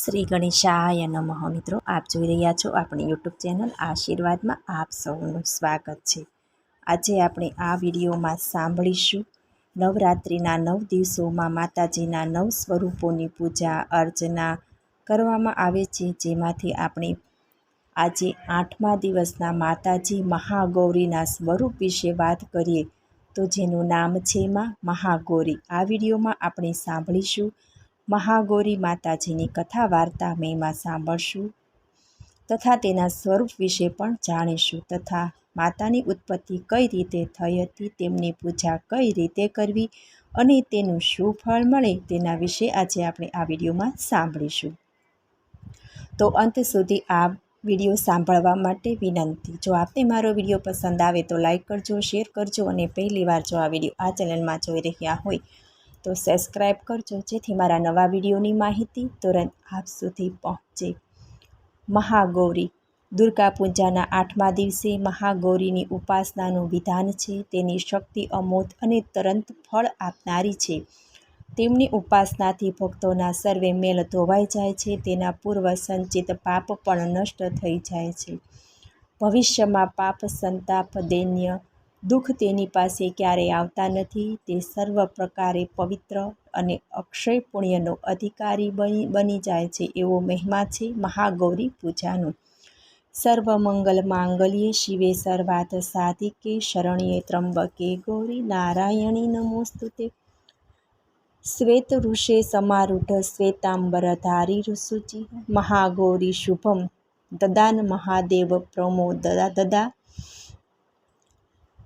શ્રી ગણેશાય નમઃ. મિત્રો, આપ જોઈ રહ્યા છો આપણી યુટ્યુબ ચેનલ આશીર્વાદમાં આપ સૌનું સ્વાગત છે. આજે આપણે આ વિડીયોમાં સાંભળીશું નવરાત્રિના નવ દિવસોમાં માતાજીના નવ સ્વરૂપોની પૂજા, અર્ચના કરવામાં આવે છે, જેમાંથી આપણે આજે આઠમા દિવસના માતાજી મહાગૌરીના સ્વરૂપ વિશે વાત કરીએ તો જેનું નામ છે માં મહાગૌરી. આ વિડીયોમાં આપણે સાંભળીશું મહાગૌરી માતાજીની કથા વાર્તા મહિમા સાંભળશું. તથા તેના સ્વરૂપ વિશે પણ જાણીશું. તથા માતાની ઉત્પત્તિ કઈ રીતે થઈ હતી, તેમની પૂજા કઈ રીતે કરવી અને તેનું શું ફળ મળે તેના વિશે આજે આપણે આ વિડીયોમાં સાંભળીશું. તો અંત સુધી આ વીડિયો સાંભળવા માટે વિનંતી. જો આપને મારો વીડિયો પસંદ આવે તો લાઈક કરજો, શેર કરજો અને પહેલી વાર જો આ વીડિયો આ ચેનલમાં જોઈ રહ્યા હોય તો સબસ્ક્રાઈબ કરજો, જેથી મારા નવા વિડીયોની માહિતી તુરંત આપ સુધી પહોંચે. મહાગૌરી. દુર્ગા પૂજાના આઠમા દિવસે મહાગૌરીની ઉપાસનાનું વિધાન છે. તેની શક્તિ અમોધ અને તરંત ફળ આપનારી છે. તેમની ઉપાસનાથી ભક્તોના સર્વે મેલ ધોવાઈ જાય છે. તેના પૂર્વ સંચિત પાપ પણ નષ્ટ થઈ જાય છે. ભવિષ્યમાં પાપ સંતાપ દૈન્ય દુઃખ તેની પાસે ક્યારેય આવતા નથી. તે સર્વ પ્રકારે પવિત્ર અને અક્ષય પુણ્યનો અધિકારી બની બની જાય છે એવો મહિમા છે મહાગૌરી પૂજાનો. સર્વમંગલ માંગલ્યે શિવે સર્વાર્થ સાધિકે શરણ્યે ત્રંબકે ગૌરી નારાયણી નમોસ્તુતે. શ્વેત ઋષે સમારૂઢ શ્વેતાંબરધારી ઋષુચિ મહાગૌરી શુભમ. દદાન મહાદેવ પ્રમો દદા દદા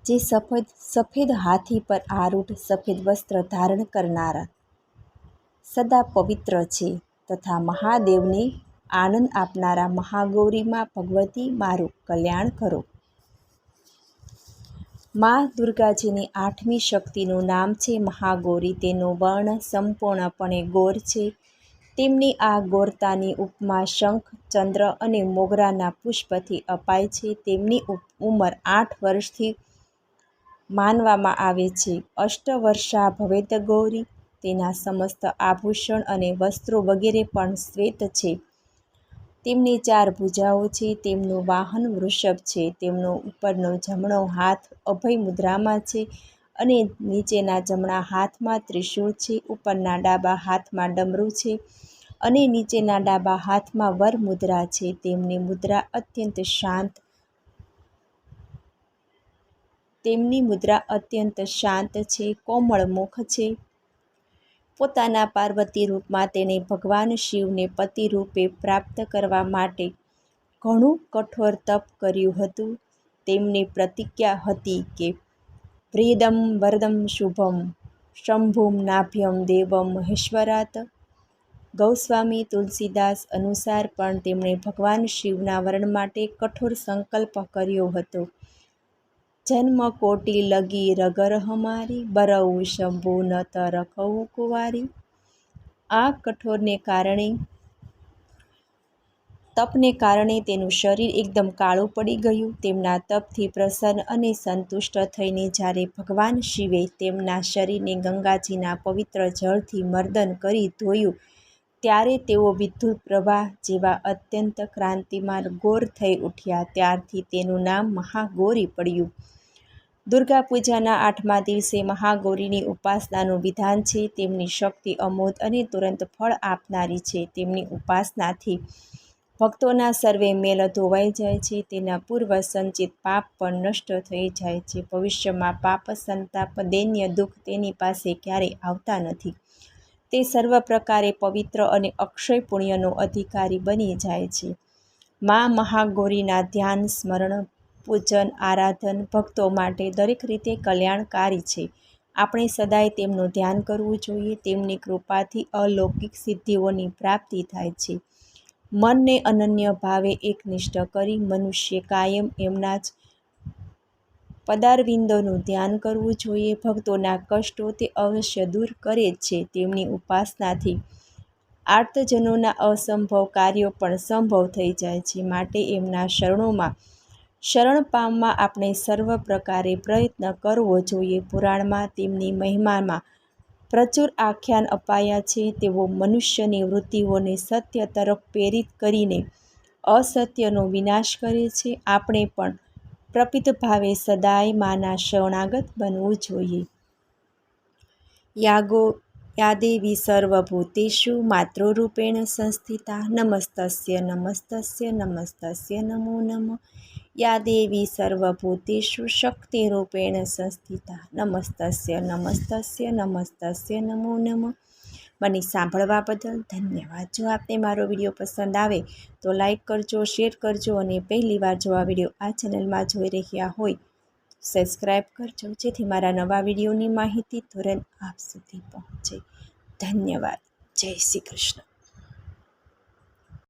જે સફેદ સફેદ હાથી પર આરૂઢ સફેદ વસ્ત્ર ધારણ કરનારા. સદા પવિત્ર છે તથા મહાદેવને આનંદ આપનારા મહાગૌરીમાં ભગવતી મારું કલ્યાણ કરો. મા દુર્ગાજીની આઠમી શક્તિનું નામ છે મહાગૌરી. તેનો વર્ણ સંપૂર્ણપણે ગોર છે. તેમની આ ગોરતાની ઉપમા શંખ, ચંદ્ર અને મોગરાના પુષ્પથી અપાય છે. તેમની ઉંમર આઠ વર્ષથી માનવામાં આવે છે. અષ્ટવર્ષા ભવેત ગૌરી. તેના સમસ્ત આભૂષણ અને વસ્ત્રો વગેરે પણ શ્વેત છે. તેમની ચાર ભુજાઓ છે. તેમનું વાહન વૃષભ છે. તેમનો ઉપરનો જમણો હાથ અભય મુદ્રામાં છે અને નીચેના જમણા હાથમાં ત્રિશૂળ છે. ઉપરના ડાબા હાથમાં ડમરું છે અને નીચેના ડાબા હાથમાં વર મુદ્રા છે. તેમની મુદ્રા અત્યંત શાંત તેમની મુદ્રા અત્યંત શાંત છે, કોમળ મુખ છે. પોતાના પાર્વતી રૂપમાં તેણે ભગવાન શિવને પતિ રૂપે પ્રાપ્ત કરવા માટે ઘણું કઠોર તપ કર્યું હતું. તેમની પ્રતિજ્ઞા હતી કે વ્રીદમ વરદમ શુભમ, શંભુમ નાભ્યમ દેવમ મહેશ્વરાત ગૌસ્વામી તુલસીદાસ અનુસાર પણ તેમણે ભગવાન શિવના વરણ માટે કઠોર સંકલ્પ કર્યો હતો. જન્મ કોટી લગી રગર હમારી બરવું શંભુ ન તર કહું કુંવારી. આ કઠોરને કારણે, તપને કારણે તેનું શરીર એકદમ કાળું પડી ગયું. તેમના તપથી પ્રસન્ન અને સંતુષ્ટ થઈને જ્યારે ભગવાન શિવે તેમના શરીરને ગંગાજીના પવિત્ર જળથી મર્દન કરી ધોયું ત્યારે તેઓ વિદ્યુત પ્રવાહ જેવા અત્યંત ક્રાંતિમાં ગોર થઈ ઉઠ્યા. ત્યારથી તેનું નામ મહાગૌરી પડ્યું. દુર્ગા પૂજાના આઠમા દિવસે મહાગૌરીની ઉપાસનાનું વિધાન છે, તેમની શક્તિ અમોધ અને તુરંત ફળ આપનારી છે, તેમની ઉપાસનાથી ભક્તોના સર્વે મેલ ધોવાઈ જાય છે, તેના પૂર્વ સંચિત પાપ પણ નષ્ટ થઈ જાય છે. ભવિષ્યમાં પાપ સંતાપ, દૈન્ય દુઃખ તેની પાસે ક્યારેય આવતા નથી. તે સર્વ પ્રકારે પવિત્ર અને અક્ષય પુણ્યનો અધિકારી બની જાય છે. મા મહાગૌરીના ધ્યાન, સ્મરણ, પૂજન, આરાધન ભક્તો માટે દરેક રીતે કલ્યાણકારી છે. આપણે સદાય તેમનું ધ્યાન કરવું જોઈએ. તેમની કૃપાથી અલૌકિક સિદ્ધિઓની પ્રાપ્તિ થાય છે. મનને અનન્ય ભાવે એકનિષ્ઠ કરી મનુષ્ય કાયમ એમના જ પદારવિંદોનું ધ્યાન કરવું જોઈએ. ભક્તોના કષ્ટો તે અવશ્ય દૂર કરે જ છે. તેમની ઉપાસનાથી આર્તજનોના અસંભવ કાર્યો પણ સંભવ થઈ જાય છે. માટે એમના શરણોમાં શરણ પામવા આપણે સર્વ પ્રકારે પ્રયત્ન કરવો જોઈએ. પુરાણમાં તેમની મહિમામાં પ્રચુર આખ્યાન અપાયા છે. તેઓ મનુષ્યની વૃત્તિઓને સત્ય તરફ પ્રેરિત કરીને અસત્યનો વિનાશ કરે છે. આપણે પણ પ્રપિત ભાવે સદાય માના શરણાગત બનવું જોઈએ. યાગો યાદેવી સર્વભૂતેષુ માતૃરૂપેણ સંસ્થિતા, નમસ્તસ્ય નમસ્તસ્ય નમસ્તસ્ય, નમો નમ. યાદેવી સર્વભૂતેષુ શક્તિરૂપેણ સંસ્થિતા, નમસ્તસ્ય નમસ્તસ્ય નમસ્તસ્ય, નમો નમઃ. મને સાંભળવા બદલ ધન્યવાદ. જો આપને મારો વીડિયો પસંદ આવે તો લાઈક કરજો, શેર કરજો અને પહેલીવાર જો આ વીડિયો આ ચેનલમાં જોઈ રહ્યા હોય સબસ્ક્રાઈબ કરજો. જેથી મારા નવા વિડીયોની માહિતી તુરંત આપ સુધી પહોંચે. ધન્યવાદ. જય શ્રી કૃષ્ણ.